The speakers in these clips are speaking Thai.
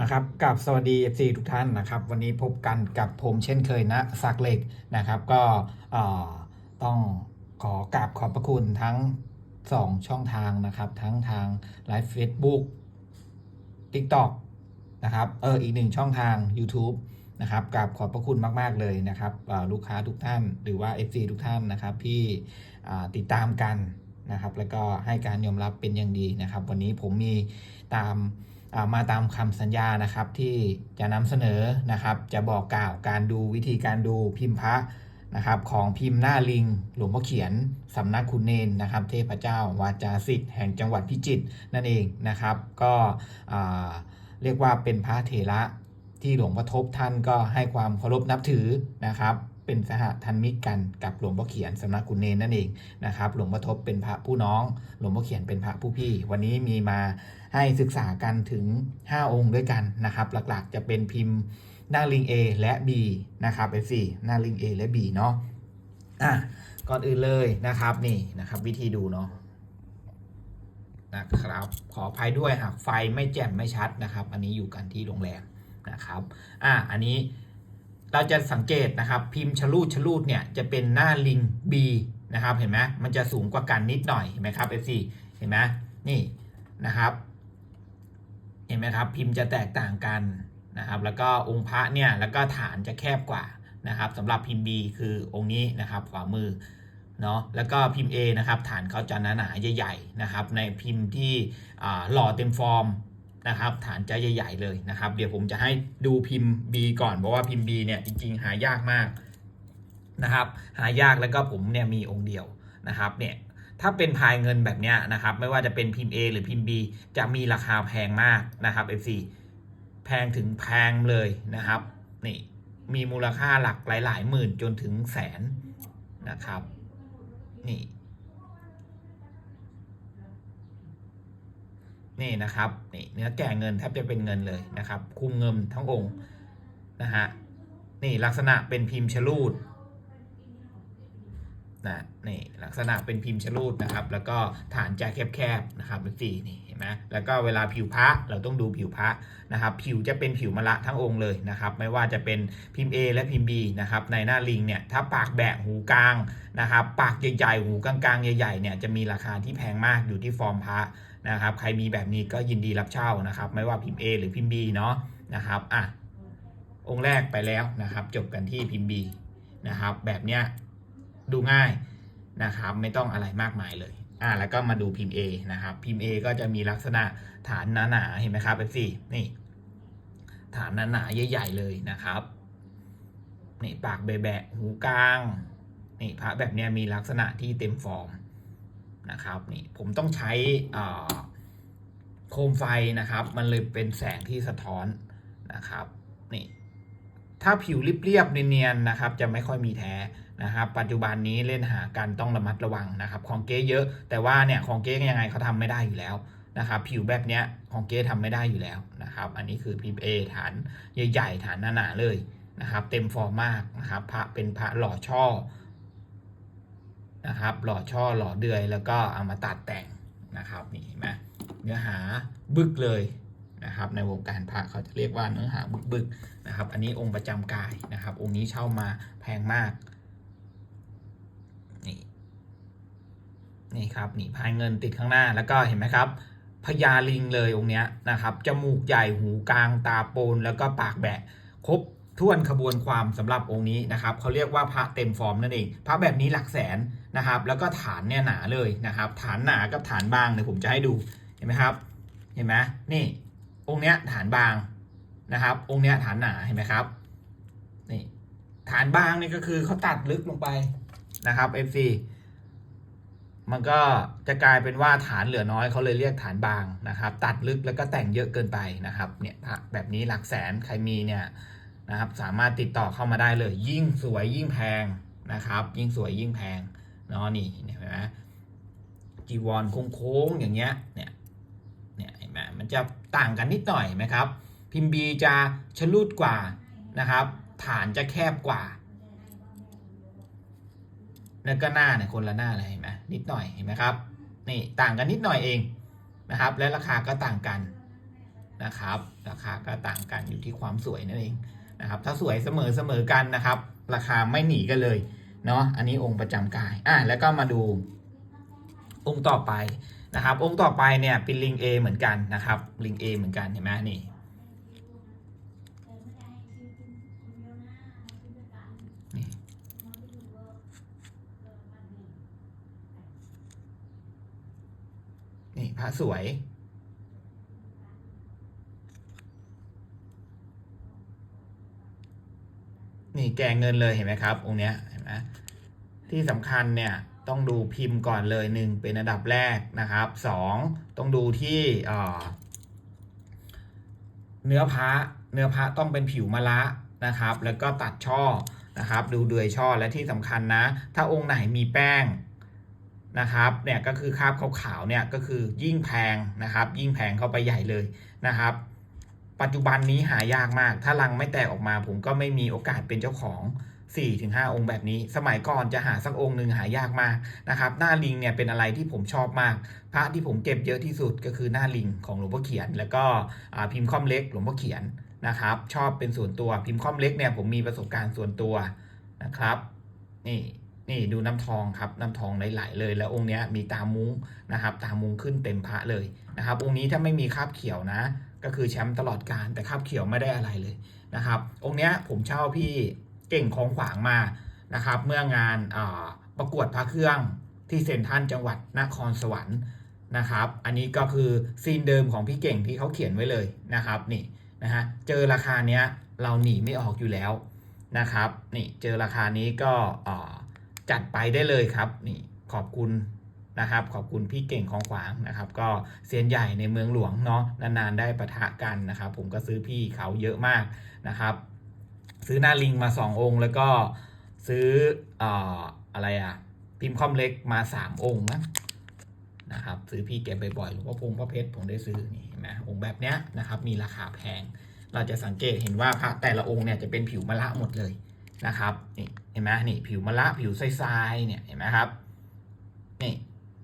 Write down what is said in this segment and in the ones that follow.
นะครับกับสวัสดี FC ทุกท่านนะครับ วันนี้พบกันกับผมเช่นเคยนะสักเหล็กนะครับ ก็ต้องขอกราบขอบพระคุณทั้ง 2 ช่องทางนะครับ ทั้งทางไลฟ์ Facebook TikTok นะครับเอออีกหนึ่งช่องทาง YouTube นะครับกับขอบพระคุณมาก ๆ เลยนะครับลูกค้าทุกท่านหรือว่า FC ทุกท่านนะครับที่ติดตามกันนะครับ แล้วก็ให้การยอมรับเป็นอย่างดีนะครับ วันนี้ผมมีตาม มาตามคำสัญญานะครับที่จะนำเสนอนะครับ จะบอกกล่าวการดูวิธีการดูพิมพ์พระนะครับ ของพิมพ์หน้าลิง หลวงพ่อเขียนสำนักคุณเนนนะครับ เทพเจ้าวาจาสิทธิ์แห่งจังหวัดพิจิตรนั่นเองนะครับ ก็เรียกว่าเป็นพระเถระที่หลวงพ่อทบท่านก็ให้ความเคารพนับถือนะครับ เป็นสหธรรมิกกันกับหลวงพ่อเขียนสำนักคุณเนนนั่นเองนะครับ หลวงพ่อทบเป็นพระผู้น้อง หลวงพ่อเขียนเป็นพระผู้พี่ วันนี้มีมาให้ศึกษากันถึง 5 องค์ด้วยกันนะครับ หลักๆจะเป็นพิมพ์หน้าลิง A และ B นะครับ F4 หน้าลิง A และ B เนาะอะก่อนอื่นเลยนะครับนี่นะครับ วิธีดูเนาะนะครับขออภัยด้วยหากไฟไม่แจ่มไม่ชัดนะครับ อันนี้อยู่กันที่โรงแรมนะครับ อะอันนี้ เราจะสังเกตนะครับพิมพ์ชลูดชลูดเนี่ยจะเป็นหน้าลิง B นะครับเห็นไหมมันจะสูงกว่ากันนิดหน่อยเห็นไหมครับ F4 เห็นไหมนี่นะครับเห็นไหมครับพิมพ์จะแตกต่างกันนะครับแล้วก็องค์พระเนี่ยแล้วก็ฐานจะแคบกว่านะครับสำหรับพิมพ์ B คือองค์นี้นะครับขวามือเนาะแล้วก็พิมพ์ A นะครับฐานเขาจะหนาๆใหญ่ๆนะครับในพิมพ์ที่หล่อเต็มฟอร์ม นะครับ ฐานใจใหญ่ๆเลยนะครับ เดี๋ยวผมจะให้ดูพิมพ์ B ก่อนเพราะว่าพิมพ์ B เนี่ยจริงๆหายากมากนะครับ หายากแล้วก็ผมเนี่ยมีองค์เดียวนะครับเนี่ยถ้าเป็นพายเงินแบบเนี้ยนะครับ ไม่ว่าจะเป็นพิมพ์ A หรือพิมพ์ B จะมีราคาแพงมากนะครับ FC แพงถึงแพงเลยนะครับนี่มีมูลค่าหลักหลายๆหมื่นจนถึงแสนนะครับนี่ นี่นะครับนี่เนื้อแก่เงินแทบจะเป็นเงินเลยนะครับ คุมเงินทั้งองค์นะฮะนี่ลักษณะเป็นพิมพ์ชลูด นะนี่ลักษณะเป็นพิมพ์ชลูดนะครับ แล้วก็ฐานจะแคบๆนะครับสีนี่เห็นไหมแล้วก็เวลาผิวพระเราต้องดูผิวพระนะครับ ผิวจะเป็นผิวมะละทั้งองค์เลยนะครับ ไม่ว่าจะเป็นพิมพ์ A และพิมพ์ B นะครับในหน้าลิงเนี่ยถ้าปากแบะหูกลางนะครับ ปากใหญ่ๆหูกลางๆใหญ่ๆเนี่ยจะมีราคาที่แพงมากอยู่ที่ฟอร์มพระนะครับ ใครมีแบบนี้ก็ยินดีรับเช่านะครับ ไม่ว่าพิมพ์ A หรือพิมพ์ B เนาะนะครับอะองค์แรกไปแล้วนะครับ จบกันที่พิมพ์ B นะครับ แบบเนี้ย ดูง่ายนะครับไม่ต้องอะไรมากมายเลยอ่าแล้วก็มาดูพิมพ์ A นะครับพิมพ์ A ก็จะมีลักษณะฐานหนาๆเห็นไหมครับ F4 นี่ ฐานหนาๆใหญ่ ๆ เลยนะครับนี่ปากแบะหูกลางนี่พระแบบเนี้ยมีลักษณะที่เต็มฟอร์มนะครับนี่ผมต้องใช้อ่าโคมไฟนะครับ มันเลยเป็นแสงที่สะท้อนนะครับนี่ถ้าผิวเรียบๆเนียนๆนะครับ จะไม่ค่อยมีแท้ นะครับปัจจุบันนี้เล่นหากันต้องระมัดระวังนะครับของเก๊เยอะ แต่ว่าเนี่ยของเก๊ยังไงเขาทำไม่ได้อยู่แล้วนะครับผิวแบบเนี้ยของเก๊ทำไม่ได้อยู่แล้วนะครับอันนี้คือพิมพ์ A ฐานใหญ่ๆฐานหนาๆเลยนะครับเต็มฟอร์มมากนะครับพระเป็นพระหล่อช่อนะครับหล่อช่อหล่อเดือยแล้วก็เอามาตัดแต่งนะครับนี่เห็นไหมเนื้อหาบึกเลยนะครับในวงการพระเขาจะเรียกว่าเนื้อหาบึกๆนะครับอันนี้องค์ประจำกายนะครับองค์นี้เช่ามาแพงมาก นี่ นี่ครับนี่พายเงินติดข้างหน้าแล้วก็เห็นไหมครับพญาลิงเลยองค์เนี้ยนะครับจมูกใหญ่หูกลางตาโปนแล้วก็ปากแบะครบท้วนขบวนความสำหรับองค์นี้นะครับเขาเรียกว่าพระเต็มฟอร์มนั่นเองพระแบบนี้หลักแสนนะครับ แล้วก็ฐานเนี่ยหนาเลยนะครับ ฐานหนากับฐานบางเดี๋ยวผมจะให้ดูเห็นไหมครับ เห็นไหมนี่ องค์เนี้ยฐานบางนะครับ องค์เนี้ยฐานหนาเห็นไหมครับนี่ฐานบางนี่ก็คือเขาตัดลึกลงไปนะครับ FC มันก็จะกลายเป็นว่าฐานเหลือน้อยเขาเลยเรียกฐานบางนะครับ ตัดลึกแล้วก็แต่งเยอะเกินไปนะครับเนี่ยแบบนี้หลักแสนใครมีเนี่ยนะครับสามารถติดต่อเข้ามาได้เลย ยิ่งสวยยิ่งแพงนะครับ ยิ่งสวยยิ่งแพงเนาะนี่เห็นไหมจีวรโค้งๆอย่างเงี้ยเนี่ยเนี่ยเห็นไหมมันจะต่างกันนิดหน่อยไหมครับ พิมพ์บีจะชลูดกว่านะครับ ฐานจะแคบกว่า แล้วก็หน้าเนี่ยคนละหน้าเลยเห็นไหม นิดหน่อยเห็นไหมครับนี่ต่างกันนิดหน่อยเองนะครับ และราคาก็ต่างกันนะครับ ราคาก็ต่างกันอยู่ที่ความสวยนั่นเองนะครับ ถ้าสวยเสมอเสมอกันนะครับ ราคาไม่หนีกันเลยเนาะอันนี้องค์ประจำกายอะแล้วก็มาดู องค์ต่อไปนะครับ องค์ต่อไปเนี่ยเป็นลิง A เหมือนกันนะครับลิง A เหมือนกันเห็นไหมนี่ นี่ พระสวย นี่แกงเงินเลยเห็นไหมครับ องค์เนี้ยเห็นไหมที่สำคัญเนี่ยต้องดูพิมพ์ก่อนเลยหนึ่งเป็นอันดับแรกนะครับสองต้องดูที่เอ่อเนื้อพระเนื้อพระต้องเป็นผิวมะละนะครับ แล้วก็ตัดช่อนะครับ ดูเดือยช่อและที่สำคัญนะ ถ้าองค์ไหนมีแป้ง นะครับเนี่ยก็คือคราบขาวๆเนี่ยก็คือยิ่งแพงนะครับ ยิ่งแพงเข้าไปใหญ่เลยนะครับ ปัจจุบันนี้หายากมาก ถ้ารังไม่แตกออกมา ผมก็ไม่มีโอกาสเป็นเจ้าของ 4-5 องค์แบบนี้ สมัยก่อนจะหาสักองค์หนึ่งหายากมากนะครับ หน้าลิงเนี่ยเป็นอะไรที่ผมชอบมาก พระที่ผมเก็บเยอะที่สุดก็คือหน้าลิงของหลวงพ่อเขียน แล้วก็พิมพ์ค่อมเล็กหลวงพ่อเขียนนะครับ ชอบเป็นส่วนตัวพิมพ์ค่อมเล็กเนี่ยผมมีประสบการณ์ส่วนตัวนะครับ นี่ นี่ดูน้ำทองครับน้ำทองไหลๆเลย แล้วองค์เนี้ยมีตามุ้งนะครับ ตามุ้งขึ้นเต็มพระเลยนะครับ องค์นี้ถ้าไม่มีคราบเขียวนะ ก็คือแชมป์ตลอดการแต่คาบเขียวไม่ได้อะไรเลยนะครับ องค์เนี้ยผมเช่าพี่เก่งของขวางมานะครับ เมื่องานประกวดพระเครื่องที่เซ็นทรัลจังหวัดนครสวรรค์นะครับ อันนี้ก็คือซีนเดิมของพี่เก่งที่เขาเขียนไว้เลยนะครับนี่นะฮะเจอราคาเนี้ยเราหนีไม่ออกอยู่แล้วนะครับนี่เจอราคานี้ก็ จัดไปได้เลยครับนี่ขอบคุณนะครับขอบคุณพี่เก่งของขวางนะครับ ก็เซียนใหญ่ในเมืองหลวงเนาะนานๆได้ประทะกันนะครับ ผมก็ซื้อพี่เขาเยอะมากนะครับ ซื้อหน้าลิงมา 2 องค์ แล้วก็ซื้อออะไรอะพิมพ์คอมเล็กมา 3 องค์นะนะครับซื้อพี่เก็บบ่อยๆหลวงพ่อพงพ่อเพชรผมได้ซื้อนี่เห็นไหมองค์แบบเนี้ยนะครับมีราคาแพง เราจะสังเกตเห็นว่าพระแต่ละองค์เนี่ยจะเป็นผิวมะละหมดเลย นะครับนี่เห็นไหมนี่ผิวมะละผิวทรายๆเนี่ยเห็นไหมครับนี่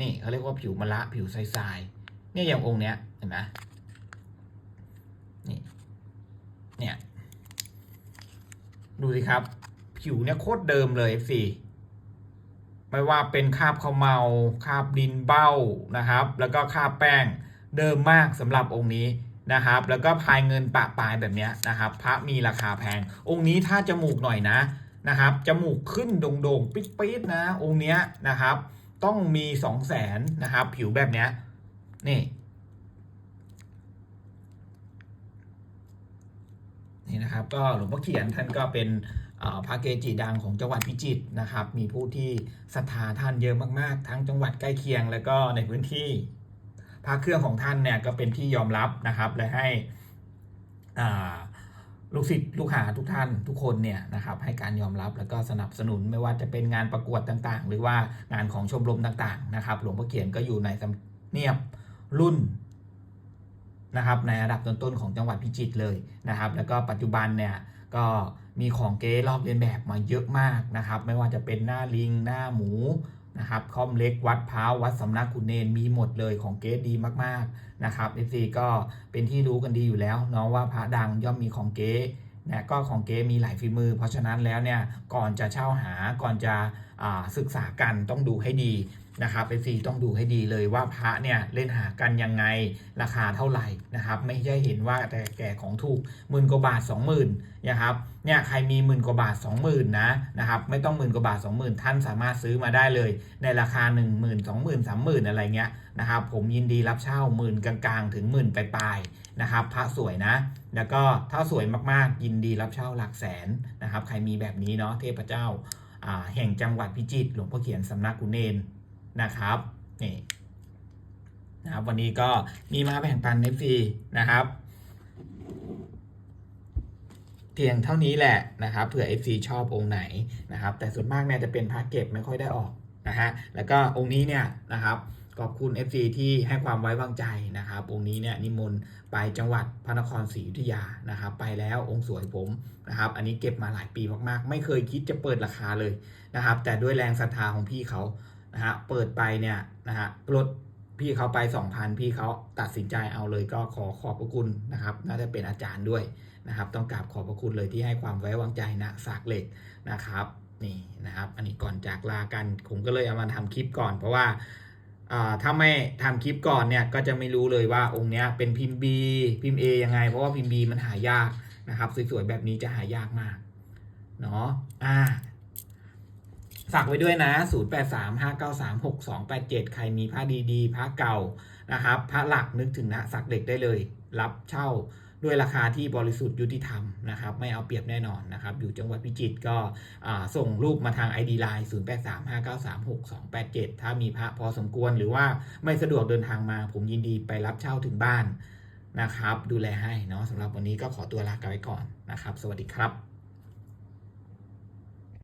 นี่เขาเรียกว่าผิวมะละผิวทรายๆเนี่ยอย่างองค์เนี้ยเห็นไหมนี่เนี่ยดูสิครับ ผิวเนี่ยโคตรเดิมเลย FC ไม่ว่าเป็นคาบข้าวเมาคาบดินเบ้านะครับ แล้วก็คาบแป้งเดิมมากสำหรับองค์นี้ นะครับ แล้วก็พายเงินปะปลายแบบนี้นะครับ พระมีราคาแพง องค์นี้ถ้าจมูกหน่อยนะนะครับ จมูกขึ้นโด่งๆปิดๆนะ องค์เนี้ยนะครับ ต้องมีสองแสนนะครับ ผิวแบบเนี้ยนี่ นี่นะครับ ก็หลวงพ่อเขียนท่านก็เป็นพระเกจิดังของจังหวัดพิจิตรนะครับ มีผู้ที่ศรัทธาท่านเยอะมากๆ ทั้งจังหวัดใกล้เคียง แล้วก็ในพื้นที่ พระเครื่องของท่านเนี่ยก็เป็นที่ยอมรับนะครับ และให้ลูกศิษย์ลูกหาทุกท่านทุกคนเนี่ยนะครับให้การยอมรับแล้วก็สนับสนุนไม่ว่าจะเป็นงานประกวดต่างๆ หรือว่างานของชมรมต่างๆนะครับ หลวงพ่อเขียนก็อยู่ในสำเนียบรุ่นนะครับในระดับต้นๆของจังหวัดพิจิตรเลยนะครับ แล้วก็ปัจจุบันเนี่ยก็มีของเก๊รอบเลียนแบบมาเยอะมากนะครับ ไม่ว่าจะเป็นหน้าลิงหน้าหมู นะครับคอมเล็กวัดพร้าววัดสำนักกุเนนมีหมดเลยของเกสดีมากๆนะครับ FC ก็เป็นที่รู้กันดีอยู่แล้วเนาะว่าพระดังย่อมมีของเก๊นะก็ของเก๊มีหลายฝีมือ เพราะฉะนั้นแล้วเนี่ยก่อนจะเช่าหาก่อนจะศึกษากันต้องดูให้ดี นะครับ FC ต้องดูให้ดีเลยว่าพระเนี่ยเล่นหากันยังไงราคาเท่าไหร่นะครับ ไม่ใช่เห็นว่าแต่แก่ของถูกหมื่นกว่าบาท 20,000นะครับเนี่ยใครมีหมื่นกว่าบาท 20,000นะนะครับไม่ต้องหมื่นกว่าบาท 20,000 ท่านสามารถซื้อมาได้เลย ในราคา 1 0 0 0 0 20,000 30,000 อะไรเงี้ยนะครับผมยินดีรับเช่าหมื่นกลางๆ ถึงหมื่นปลายๆนะครับพระสวยนะ แล้วก็ถ้าสวยมากๆ ยินดีรับเช่าหลักแสนนะครับใครมีแบบนี้เนาะเทพเจ้าแห่งจังหวัดพิจิตรหลวงพ่อเขียนสำนักกุเนน นะครับนี่นะครับวันนี้ก็มีมาแบ่งปันในฟรีนะครับเพียงเท่านี้แหละนะครับเผื่อ FC ชอบองค์ไหนนะครับ แต่ส่วนมากเนี่ยจะเป็นพาเก็บไม่ค่อยได้ออกนะฮะแล้วก็องค์นี้เนี่ยนะครับขอบคุณ FC ที่ให้ความไว้วางใจนะครับองค์นี้เนี่ยนิมนต์ไปจังหวัดพระนครศรีอยุธยานะครับ ไปแล้วองค์สวยผมนะครับ อันนี้เก็บมาหลายปีมากๆ ไม่เคยคิดจะเปิดราคาเลยนะครับ แต่ด้วยแรงศรัทธาของพี่เขา นะฮะเปิดไปเนี่ยนะฮะลดพี่เขาไปสองพันพี่เขาตัดสินใจเอาเลยก็ขอขอบพระคุณนะครับน่าจะเป็นอาจารย์ด้วยนะครับ ต้องกราบขอบพระคุณเลยที่ให้ความไว้วางใจนะสากเหล็กนะครับนี่นะครับ อันนี้ก่อนจากลากันผมก็เลยเอามาทำคลิปก่อน เพราะว่าถ้าไม่ทำคลิปก่อนเนี่ยก็จะไม่รู้เลยว่าองค์เนี้ยเป็นพิมพ์ B พิมพ์ A ยังไง เพราะว่าพิมพ์ B มันหายากนะครับสวยๆแบบนี้จะหายากมากเนาะอ่า ฝากไว้ด้วยนะ 0835936287 ใครมีผ้าดีๆผ้าเก่านะครับผ้าหลักนึกถึงนะสักเด็กได้เลย รับเช่าด้วยราคาที่บริสุทธิ์ยุติธรรมนะครับ ไม่เอาเปรียบแน่นอนนะครับ อยู่จังหวัดพิจิตรก็ส่งรูปมาทาง ID Line 0835936287 ถ้ามีพระพอสมควรหรือว่าไม่สะดวกเดินทางมา ผมยินดีไปรับเช่าถึงบ้านนะครับ ดูแลให้เนาะสำหรับวันนี้ก็ขอตัวลากไว้ก่อนนะครับ สวัสดีครับ